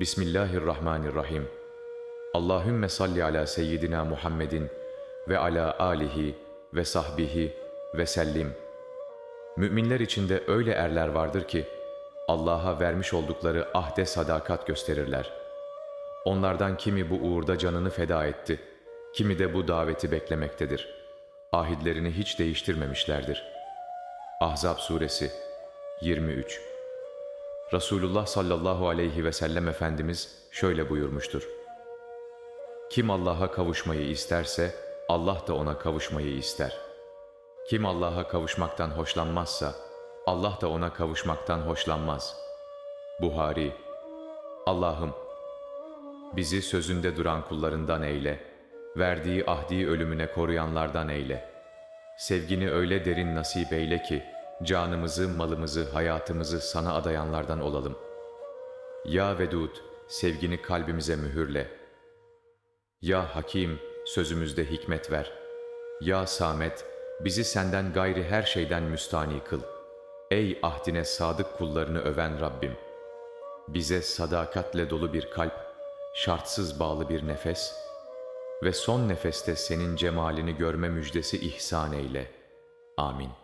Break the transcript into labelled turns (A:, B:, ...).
A: Bismillahirrahmanirrahim. Allahümme salli ala seyyidina Muhammedin ve ala alihi ve sahbihi ve sellim. Müminler içinde öyle erler vardır ki, Allah'a vermiş oldukları ahde sadakat gösterirler. Onlardan kimi bu uğurda canını feda etti, kimi de bu daveti beklemektedir. Ahidlerini hiç değiştirmemişlerdir. Ahzab Suresi 23 Resulullah sallallahu aleyhi ve sellem Efendimiz şöyle buyurmuştur. Kim Allah'a kavuşmayı isterse, Allah da ona kavuşmayı ister. Kim Allah'a kavuşmaktan hoşlanmazsa, Allah da ona kavuşmaktan hoşlanmaz. Buhari Allah'ım, bizi sözünde duran kullarından eyle, verdiği ahdi ölümüne koruyanlardan eyle. Sevgini öyle derin nasip eyle ki, canımızı, malımızı, hayatımızı sana adayanlardan olalım. Ya Vedud, sevgini kalbimize mühürle. Ya Hakim, sözümüzde hikmet ver. Ya Samet, bizi senden gayri her şeyden müstani kıl. Ey ahdine sadık kullarını öven Rabbim! Bize sadakatle dolu bir kalp, şartsız bağlı bir nefes ve son nefeste senin cemalini görme müjdesi ihsan eyle. Amin.